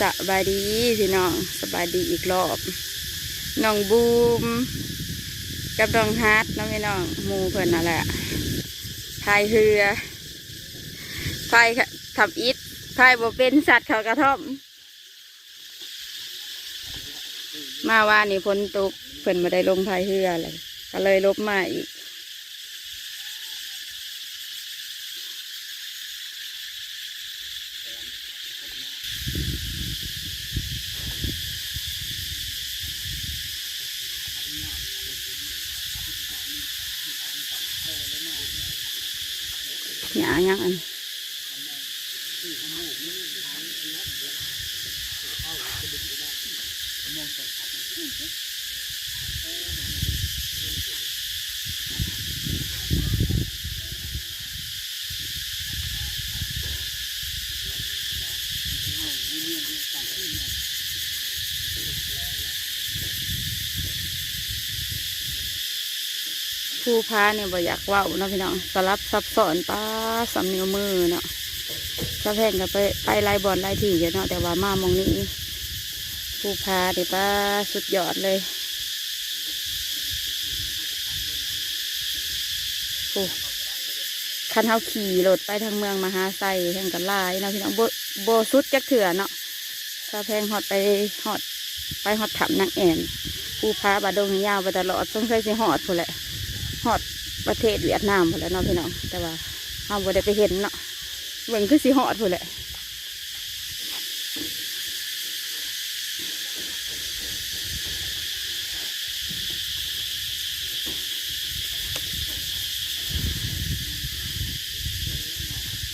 สบายดีพี่น้องสบายดีอีกรอบน้องบูม กับน้องฮาร์ดน้องพี่น้องมูเพิ่นนั่นแหละพายเรือพายทำอิฐพายบ่เป็นสัตว์เขากระท่อม มาว่านี่ฝนตกเพิ่นมาได้ลงพายเรือเลยก็เลยลบมาอีก ห ผู้พาเนี่ยบ่อยากว่าเนะพี่น้องสลับซับซ้อนป้าสำเนียวมือเนาะสะแพงก็ไปไปไล่บอลไล่ที่อยู่เนาะแต่ว่ามามองนี้ผู้พาเดี๋ยวป้าสุดยอดเลยโอ้คันเฮาขี่รถไปทางเมืองมหาไซแห่งกันลายเนาะพี่น้องโบโบสุดจักเถื่อเนาะสะแพงหอดไปหอดไปหอดถับนางแอนผู้พาบาดงยาวไปตลอดสงสัยสิหอดพูนแหละ ฮอดประเทศเวียดนามหมดแล้วเนาะพี่น้อง แต่ว่าเราบ่ได้ไปเห็นเนาะเบิ่งคือสิฮอดพุ่นแหละ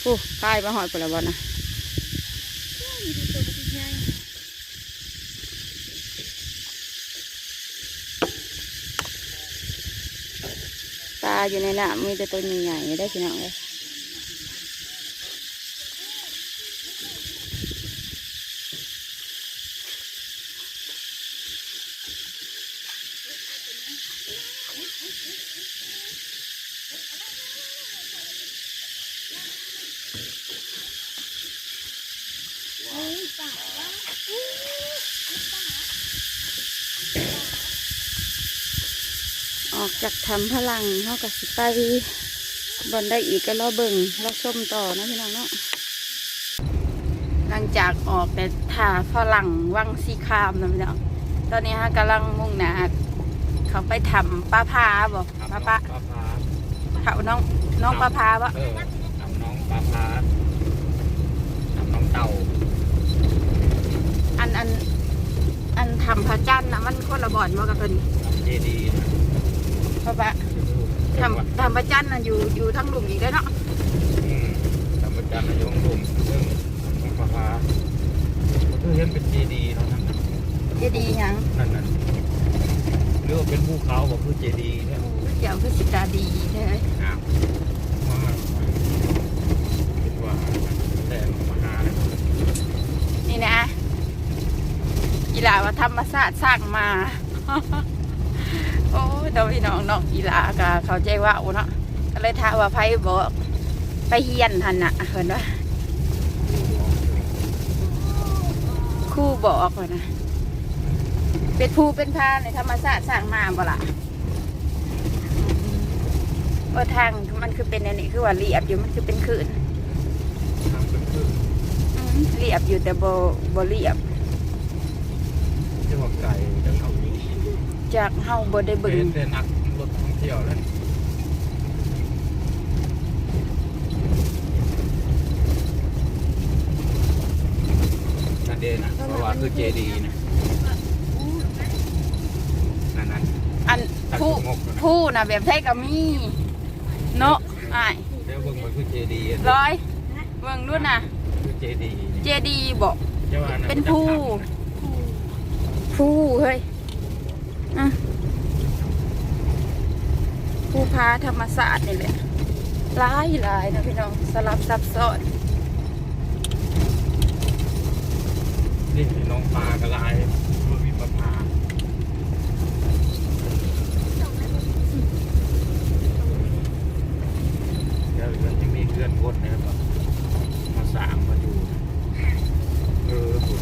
โอ้กายมาฮอดพุ่นแล้วบ่นะปลา อยู่ในน้ำมีแต่ตัวใหญ่ๆได้อพี่น้องเลย ออกจากทำพลังเขากับสิไปบนได้อีกก็รอเบิ่งรอชมต่อนะพี่น้องเนาะหลังจากออกแต่ถ่าฝรั่งวังสีคามนะพี่น้องตอนนี้ฮะกำลังมุ่งหน้าเขาไปทำป้าพาบอกป้าปะปลาพาเขาน้องน้องป้าพาบ่เออทำน้องปลาพาทำน้องเต่าอันอันอันทำพระจันทร์นะมันคนละบ่อนว่ากับตัวนี้ทำเจดีย์ นะป้าปะทำทำพระจันทร์น่ะอยู่อยู่ทั้งหลุมอีกได้อเนาะอืมทำประจันทร์ในยงหลุมเรื่องของปลาพาก็คือเห็นเป็นเจดีย์เนาะนั่นน่ะจะดีหยังนั่นน่ะหรือว่าเป็นภูเขาบอกคือเจดีย์เนี่ยเกี่ยวคือสิตาดีใช่ไหมอ้าวมาคิดว่าแต่มาหาเลยนี่นะกีฬาว่าธรรมศาสตร์สร้างมา โอ้ยเดาพี่น้องน้องกีฬากะเขาใจว่าเนาะก็เลยท้ามว่าไพ่บอกไปเฮียนหันน่ะเห็นว่าครู่บอกว่านะเป็นภูเป็นพาในธรรมศาตร์สร้างมาบ่ล่ะว่าทางมันคือเป็นอันนี้คือว่าเรียบอยู่มันคือเป็นคืนเป็นเรียบอยู่แต่บ่บ่เรียบที่ว่าไก่จะเขาอยู่ จากเฮาบ่ได้เบิ่เป็งนแต่นักรถท่องเที่ยวแล้วนี่นั่นเดนะเพราะว่าคือเจดีย์นะนั่นนั่นอันผู้ตัดงกนะผู้นะแบบไทยก็มีเนาะอ้ายเดี๋ยวเบิ่งมันคือเจดีย์ร้อยเบิ่งดูน่ะคือเจดีย์เจดีบอกจ้าว่าะเป็นผู้ผู้เฮ้ย อะผู้พาธรรมศาสตร์นี่แหละหลายหลายนะพี่น้องสลับซับซ้อนนี่น้องปลากระลายมันมีปลาพาเดี๋ยวมันจะมีเพื่อนคนนะครับมาสร้างมาอยู่เออคุ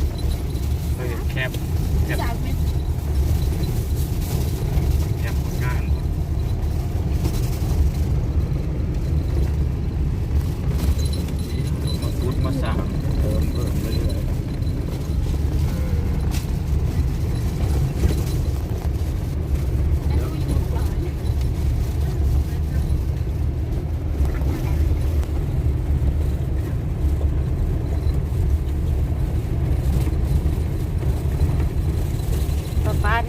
ณ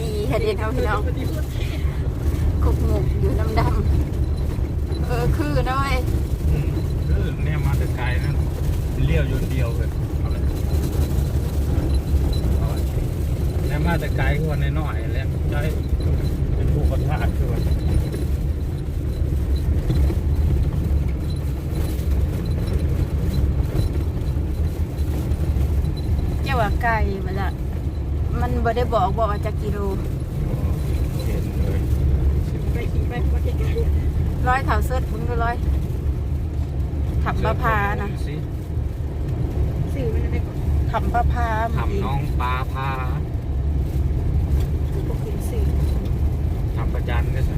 ดีค่ะเด็กพี่น้องกบหมูอยู่ดำๆเออคือน้อืมคือเนี่มาแต่ไกลนั่นเลี้ยวอยนเดียวเลยเอาเลยเอาเลยเนี่ยมาแต่ไกลกว่าในน้อยๆแล้วใช้เป็นผู้ประทาดคือว่าเจ้าว่าไก่มาละ มันบ่ได้บอกบอกว่าจะกิโลเห็นเลยไปขี่ไปมาไกลร้อยเท่าเสื้อมึงก็ร้อยถับปลาพานะสิๆสื่อมันอะไรก่อนถับปลาพาทำน้องปลาพาปกติสื่อทำประจันเนี่ยสิ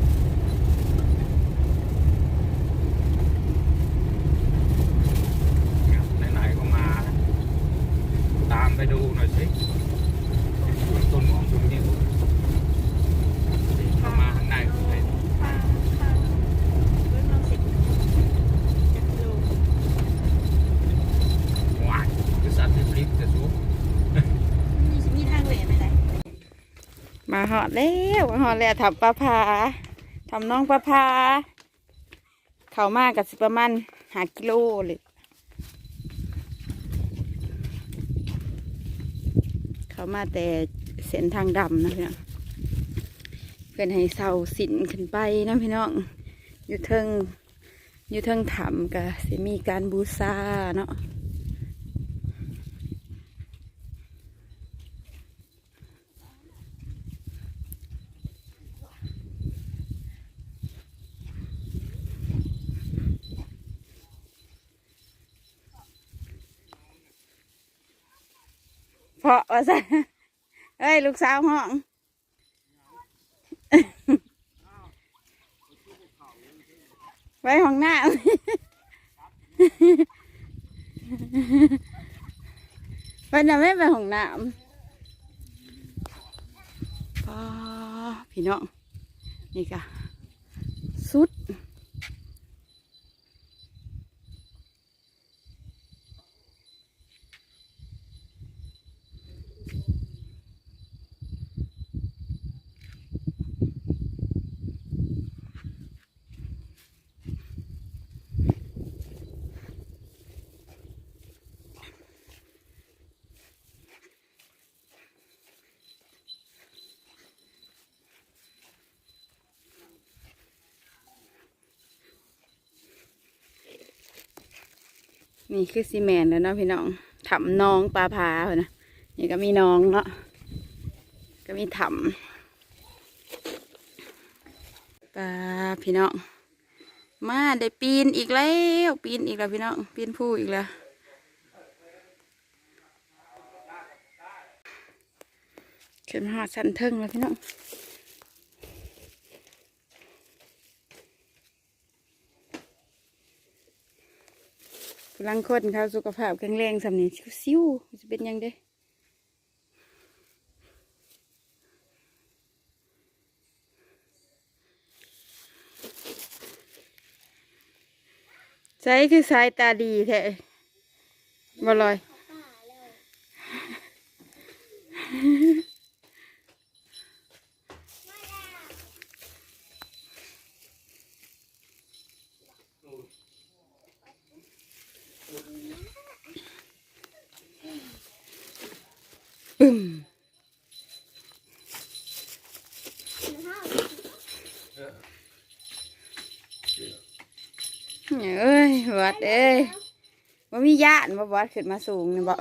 ไหนๆก็มา ตามไปดูหน่อยสิต้นหอมต้นนี้เข้ามาข้างในเลย พาพาเริ่มเราสิบจักรโล ว้ายคือสัตว์ที่พลิกจะสู้ มีมีทางเหล่ไหมล่ะ มาหอดแล้วมาหอดแล้วถับปลาพาทำน้องปลาพาเขามากกับสิประมาณหากิโลเลยเขามาแต่เส้นทางดำนะพี่น้องเพื่อนให้เสาสินขึ้นไปนะพี่น้องอยู่เทิงอยู่เทิงถ้ำก็สิมีการบูชาเนาะ ว่าซะเอ้ย ลูกสาวห้องไว้ห้องหน้าไปนะไม่ไปห้องน้ำพี่น้องนี่ค่ะ สุด นี่คือซีเมนแล้วเนาะพี่น้องถํน้องปลาพาเพิ่นะนี่ก็มีน้องเนาะก็มีถํปลาพี่น้องมาได้ปีนอีกแล้วปีนอีกแล้วพี่น้องปีนผู้อีกแล้วขึ้นมาหอดสันเทิงแล้วพี่น้อง พลังคนเขาสุขภาพแข็งแรงสำนี้ซิวๆจะเป็นยังเด้ใช้คือสายตาดีแท้บ่ลอย ปึ้มเอ้ยวัด เอ้ยว่ามีญาติบ่วัดขึ้นมาสูงนี่บ่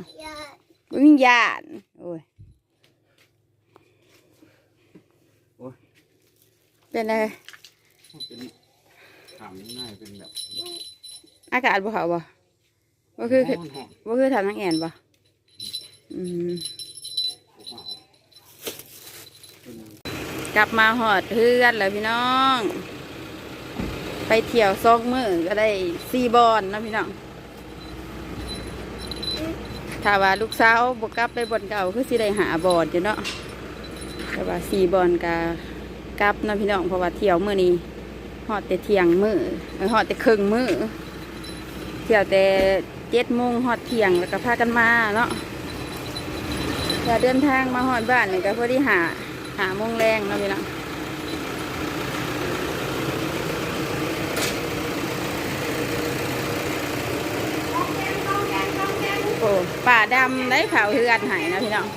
ว่ามีญาติโอ้ยโอ้ยเป็นไงเป็นถามง่ายๆเป็นแบบอากาศบ่เขาบ่ว่าคือขึ้นหอมว่าคือทำนังแอนบ่อืมกลับมาหอดเพื่อนแล้วพี่น้อง ไปเที่ยวซอกมือก็ได้ซีบอลนะพี่น้องถ้าว่าลูกสาวบวกกลับไปบอนเก่าคือสิได้หาบอลอยู่เนาะแต่ว่าซีบอลกกลับนะพี่น้องเพราะว่าเที่ยวมือนี้หอดแต่เที่ยงมือหอดแต่ครึ่งมือเที่ยวแต่เจ็ดโมงหอดเที่ยงแล้วก็พากันมาเนาะอย่เดินทางมาหอดบ้านนี่ก็พอดีหาหาโมงแรงนาะพี่น้องโอ้ป่า ดำได้ข่าวเฮือนใหายนะพี่น้อง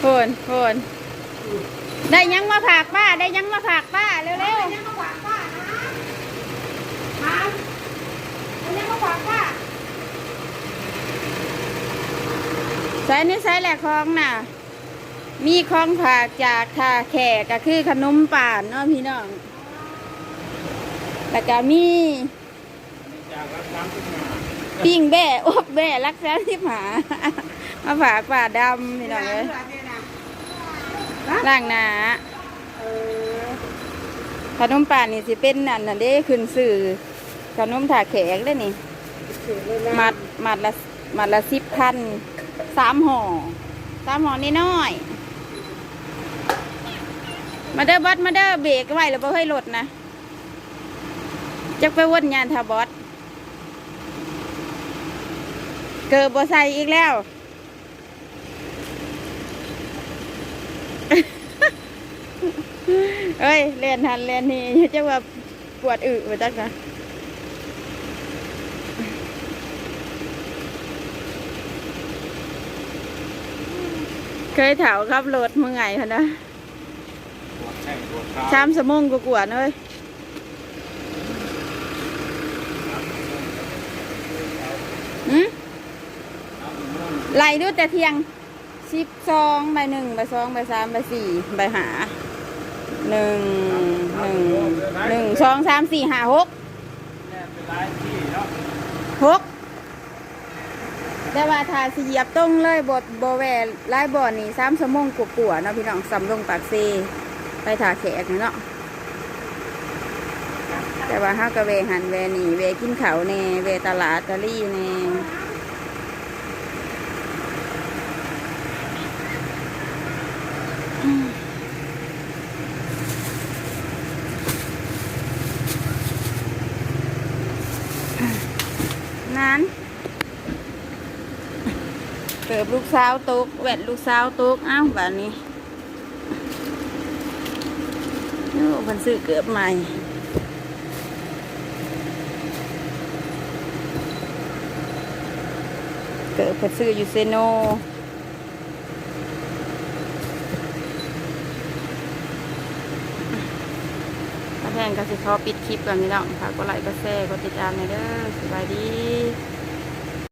โพนโพนได้ยังมาฝากป้า ได้ยังมาฝากป้าเร็วๆใส่นี่ใส่แหละคลองน่ะ มีคลองผากจากท่าแขกก็คือขนมป่านเนาะพี่น้อง แล้วก็มีปิ้งแบ่อบแบ่รักษาที่หมามาฝากป่าดำพี่หน้องเลยล่างหนาขนมป่านี่สิเป็นนั่นน่ะเด้ขึ้นสื่อขนมถาแขกได้นี่มัดมัดละมัดละสิบพันสามห่อสามห่อนี่น้อย มาเด้อบัสมาเด้อเบรกไว้แล้วบ่ให้รถนะ จักไปวนยานทาบอสเกิดบ่ใส่อีกแล้ว เอ้ยเล่นหันเล่นนี่จะว่าปวดอึมาจักนะเคยเถาครับรถมื่อไงคะนะปวดแข้งปวดขาชามสมงกกวดๆเลย หืมไล่ดูแต่เที่ยงสิบสองใบหนึ่งใบสองใบสามใบสี่ใบหาหนึ่งหนึ่งหนึ่งสองสามสี่ห้าหกหกแต่ว่าถาสิเหยียบตรงเลยบทโบแวร์ไล่บ่อนี่สามสมงกลัวๆเนาะพี่น้องสำลงปากเซไปถาแขกเนาะ แต่ว่าห้ากะเวหันเวหนีเวกินเขาวเน่เวตลาดตะลี่เน่นั้นเกิดลูกสาวตกแหวดลูกสาวตกอ้าวแบบนี้โอ้เพันซื้อเกือบใหม่ เกิดเพันซื้ออยู่เซโนถ้าแพงก็สิขอปิดคลิปก่อนนี่เนาะค่ะก็ไลค์ก็แชร์ก็ติดตามในเด้อสบายดี